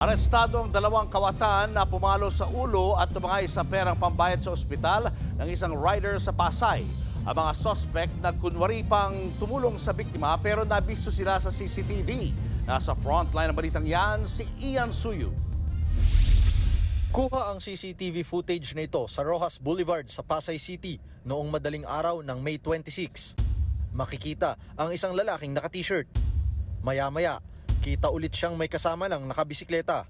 Arestado ang dalawang kawatan na pumalo sa ulo at tumangay sa perang pambayad sa ospital ng isang rider sa Pasay. Ang mga suspect nagkunwari pang tumulong sa biktima pero nabisto sila sa CCTV. Nasa frontline ng balitang yan, si Ian Suyu. Kuha ang CCTV footage na ito sa Rojas Boulevard sa Pasay City noong madaling araw ng May 26. Makikita ang isang lalaking naka-t-shirt. Maya-maya, kita ulit siyang may kasama ng nakabisikleta.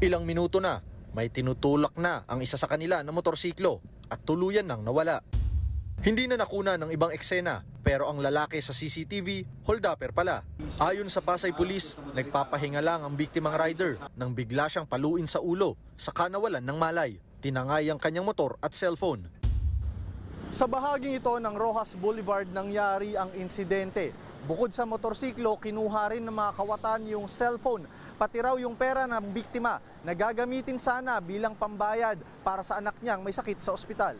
Ilang minuto na, may tinutulak na ang isa sa kanila na motorsiklo at tuluyan nang nawala. Hindi na nakuna ng ibang eksena pero ang lalaki sa CCTV, holdupper pala. Ayon sa Pasay Police, nagpapahinga lang ang biktimang rider nang bigla siyang paluin sa ulo sa kanawalan ng malay. Tinangay ang kanyang motor at cellphone. Sa bahaging ito ng Rojas Boulevard nangyari ang insidente. Bukod sa motorsiklo, kinuha rin ng mga kawatan yung cellphone, pati raw yung pera ng biktima na gagamitin sana bilang pambayad para sa anak niyang may sakit sa ospital.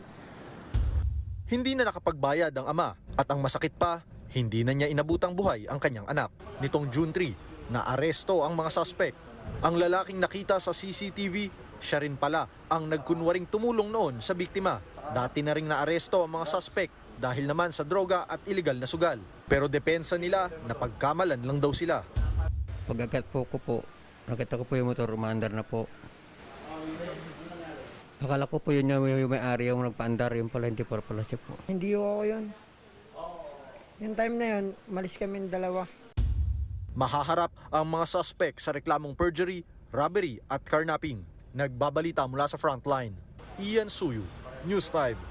Hindi na nakapagbayad ang ama at ang masakit pa, hindi na niya inabutang buhay ang kanyang anak. Nitong June 3, naaresto ang mga suspect. Ang lalaking nakita sa CCTV, siya rin pala ang nagkunwaring tumulong noon sa biktima. Dati na ring naaresto ang mga suspect dahil naman sa droga at illegal na sugal. Pero depensa nila na pagkamalan lang daw sila. Pagkagat po ko po, nakita ko po yung motor, umaandar na po. Akala ko po yun yung, yung may-ari yung nagpaandar, yung pala hindi po pala siya po. Hindi ko ako yun. Yung time na yun, malis kami dalawa. Mahaharap ang mga suspect sa reklamong perjury, robbery at carnapping. Nagbabalita mula sa frontline. Ian Suyu, News 5.